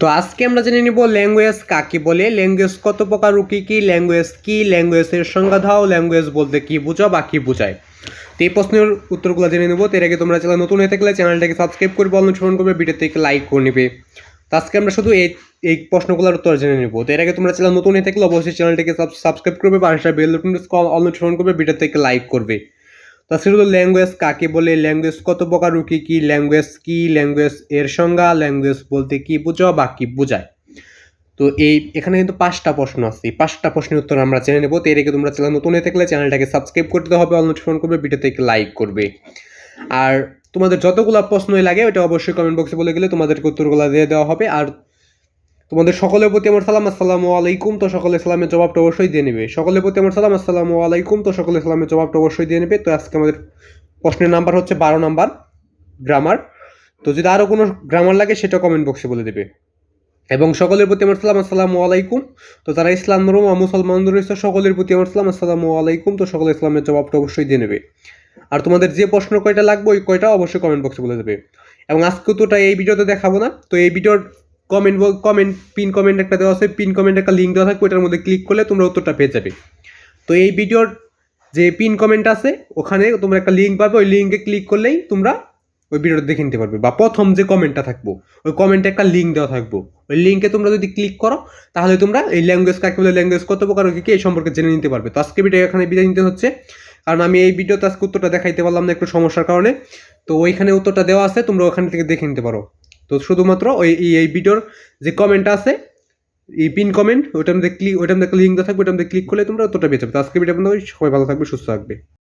তো আজকে আমরা জেনে নিব ল্যাঙ্গুয়েজ কাকে বলে ল্যাঙ্গুয়েজ কত প্রকার ও কী কী ল্যাঙ্গুয়েজ কী ল্যাঙ্গুয়েজের সংজ্ঞা দাও ল্যাঙ্গুয়েজ বলতে কী বোঝো বা কী বোঝায়। তো এই প্রশ্নের উত্তরগুলো জেনে নেব এর আগে তোমরা চ্যানেল নতুন হয়ে থাকলে চ্যানেলটাকে সাবস্ক্রাইব করে করবে অনুসরণ করবে ভিডিও থেকে লাইক করে নেবে। তো আজকে আমরা শুধু এই এই প্রশ্নগুলোর উত্তর জেনে নেব। তো এর আগে তোমরা চ্যানেল নতুন হয়ে থাকলে অবশ্যই চ্যানেলটাকে সাবস্ক্রাইব করবে, পাশে বেল অনুসরণ করবে ভিডিও থেকে লাইক করবে। তো আজকে শুধু ল্যাঙ্গুয়েজ কাকে বলে? ল্যাঙ্গুয়েজ কত প্রকার ও কী ল্যাঙ্গুয়েজ কী? ল্যাঙ্গুয়েজ এর সংজ্ঞা? ল্যাঙ্গুয়েজ বলতে কি বোঝো বা কি বোঝায়? তো এই, এখানে কিন্তু পাঁচটা প্রশ্ন আছে। এই পাঁচটা প্রশ্নের উত্তর আমরা জেনে নেব। তো এর আগে তোমরা চ্যানেল নতুন থাকলে চ্যানেলটাকে সাবস্ক্রাইব করতে হবে অনুসরণ করবে ভিডিও থেকে লাইক করবে। আর তোমাদের যতগুলো প্রশ্নই লাগে ওটা অবশ্যই কমেন্ট বক্সে বলে গেলে তোমাদেরকে উত্তরগুলো দিয়ে দেওয়া হবে। আর তোমাদের সকলের প্রতি আমার সালাম, আসসালামু আলাইকুম। তো সকলে সালামের জবাবটা অবশ্যই দিয়ে নেবে। সকলের প্রতি আমার সালাম, আসসালামু আলাইকুম। তো সকলে সালামের জবাবটা অবশ্যই দিয়ে নেবে। তো আজকে আমাদের প্রশ্নের নাম্বার হচ্ছে বারো নাম্বার গ্রামার। তো যদি আরও কোনো গ্রামার লাগে, সেটা কমেন্ট বক্সে বলে দেবে। এবং সকলের প্রতি আমার সালাম, আসসালামু আলাইকুম। তো তারা ইসলাম ধর্ম মুসলমান রয়েছে, সকলের প্রতি আমার সালাম, আসসালামু আলাইকুম। তো সকলে ইসলামের জবাবটা অবশ্যই দিয়ে নেবে। আর তোমাদের যে প্রশ্ন কয়টা লাগবে, ওই কয়টা অবশ্যই কমেন্ট বক্সে বলে দেবে। এবং আজকে তো এই ভিডিওতে দেখাবো না। তো এই ভিডিওর কমেন্ট কমেন্ট পিন কমেন্ট একটা দেওয়া আছে পিন কমেন্ট একটা লিঙ্ক দেওয়া থাকবে ওটার মধ্যে ক্লিক করলে তোমরা উত্তরটা পেয়ে যাবে। তো এই ভিডিওর যে পিন কমেন্ট আছে, ওখানে তোমরা একটা লিঙ্ক পাবে, ওই লিঙ্কে ক্লিক করলেই তোমরা ওই ভিডিওটা দেখে নিতে পারবে, বা প্রথম যে কমেন্টটা থাকব, ওই কমেন্টে একটা লিঙ্ক দেওয়া থাকব। ওই লিঙ্কে তোমরা যদি ক্লিক করো, তাহলে তোমরা এই ল্যাঙ্গুয়েজ কাকে বলে ল্যাঙ্গুয়েজ কত প্রকার কি এই সম্পর্কে জেনে নিতে পারবে। তো আজকে ভিডিও এখানে বিদায় নিতে হচ্ছে, কারণ আমি এই ভিডিওতে আজকে উত্তরটা দেখাইতে পারলাম না, একটু সমস্যার কারণে। তো ওইখানে উত্তরটা দেওয়া আছে, তোমরা ওখান থেকে দেখে নিতে পারো। তো শুধুমাত্র ওই, এই- ভিডিওর যে কমেন্ট আছে, এই পিন কমেন্ট ওইটার মধ্যে ক্লিক ওইটার মধ্যে লিঙ্ক দেওয়া থাকবে, ওইটার মধ্যে ক্লিক করলে তোমরা ততটা পেয়ে যাবে তো আজকে ভিডিও আপনাদের সবাই ভালো থাকবে, সুস্থ থাকবে।